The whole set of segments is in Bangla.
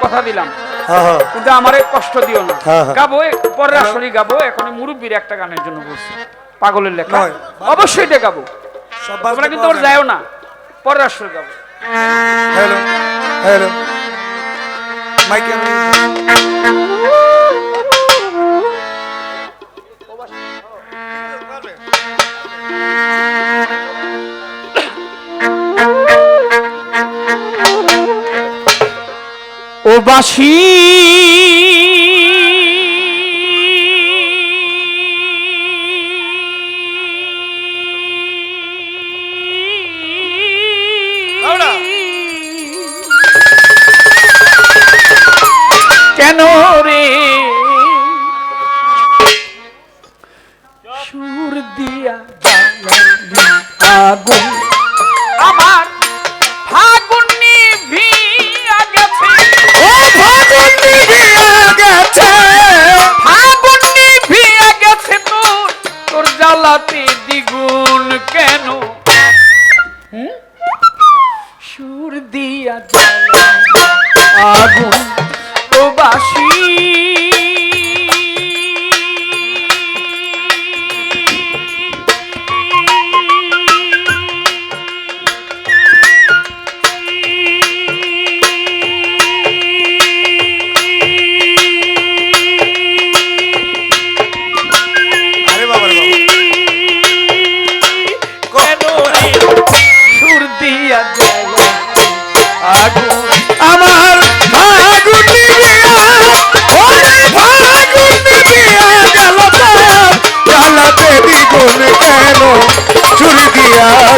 কথা দিলাম। হ্যাঁ হ্যাঁ। কিন্তু আমারে কষ্ট দিও না। হ্যাঁ। গাবো পরে পরের আসরই গাবো এখন মুরব্বীর একটা গানের জন্য বলছি। পাগলের লেখা। অবশ্যই এটা গাবো। তোমরা কিন্তু ওর যাও না। পরে আসলে গাবো। Hello hello. মাইকে ও বাসি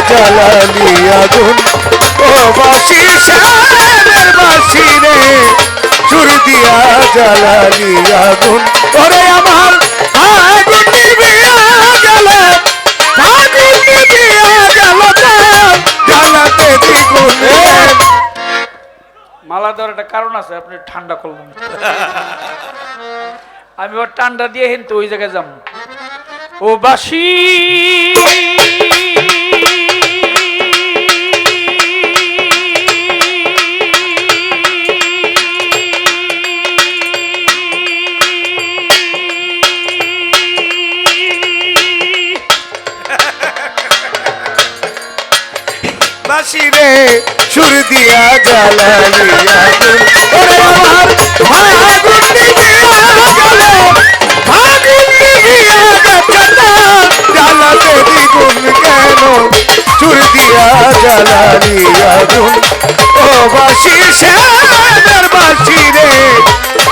জ্বালালি আগুন ও বাসি শ্যামের বাসি রে চুরি দিয়া জ্বালালি আগুন ওরে আমার আছে, আপনি ঠান্ডা করলেন। আমি ওর ঠান্ডা দিয়ে কিন্তু ওই জায়গায় যাব ও বাসি! বাসি রে, সুর দিয়া জ্বালালি জ্বালালি আগুন ও বাসি শ্যামের বাসি রে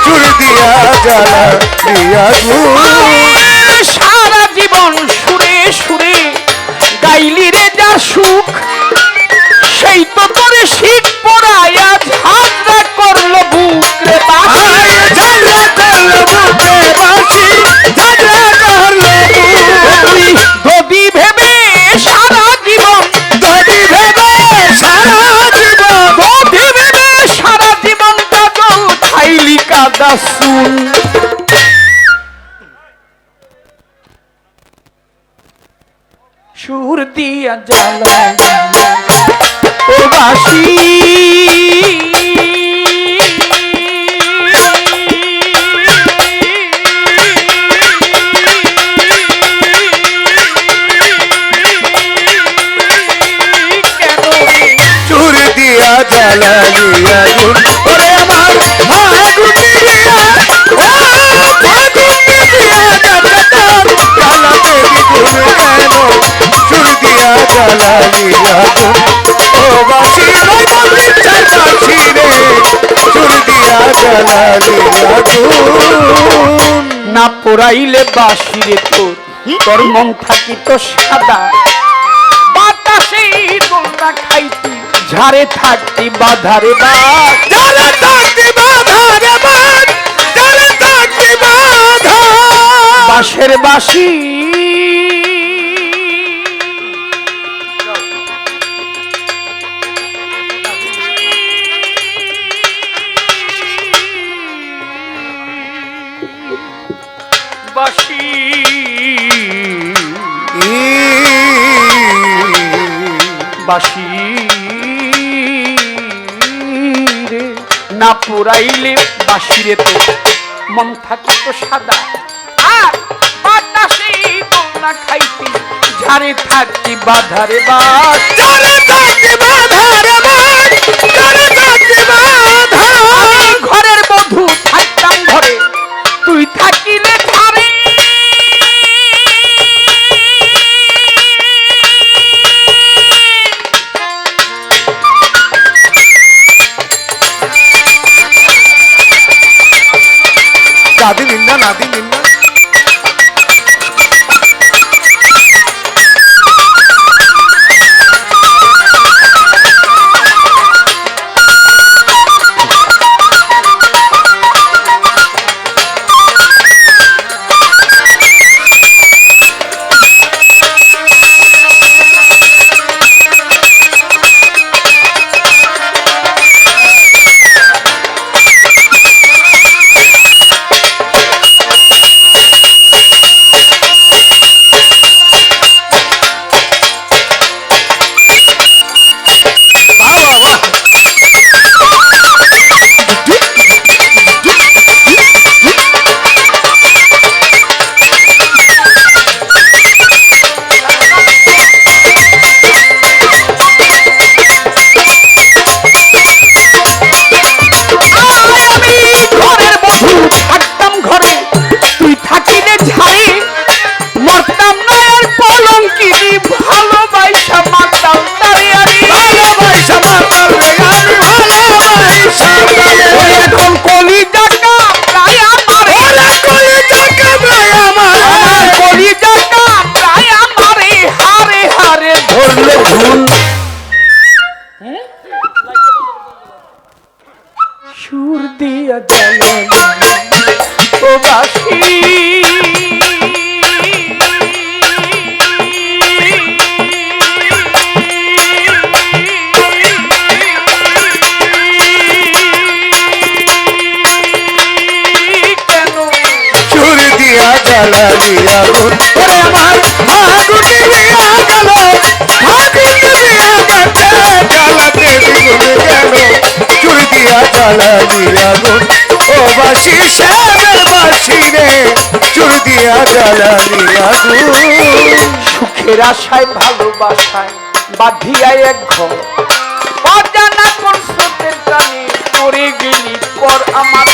সুর দিয়া জ্বালালি আগুন সারা জীবন সুরে সুরে গাইলি রে যা সুখ, সেই তো সুর দিয়া জ্বালা ও বাসি কেন পোড়াইলে বাসিরে তোর তোর মন থাকি তো সাদা। বাতাসে তোমরা খাইতি ঝাড়ে থাকতি বাধারে জ্বালা থাকতে বাধা রে বাদ জ্বালা বাধা। বাঁশের বাসি বাসি রে। না পুরাইলে বাসিরে তো, মন থাকতো সাদা। আর বাতাসে না খাইতে, ঝাড়ে থাকতি বাধারে বাস। അതിനില്ല നദി നിന്ന পলঙ্কিনি ভালোবাসা মাতাম তারে আমি ভালোবাসা মাতাল রে আমি ভালোবাসা ওই এখন কলি জাকা প্রায় আমারে। ওরে কলি যাকে ভাই আমার। আমার কলি জাকা প্রায় আমারে। হারে হারে ধরলে ধুন সুর দিয়া জ্বালানি ও বাসি। সুখের আশায় ভালোবাসায় বাঁধিয়ায় এক ঘর। অজানা কোন স্রোতের টানে পড়ে পর আমার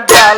দিয়া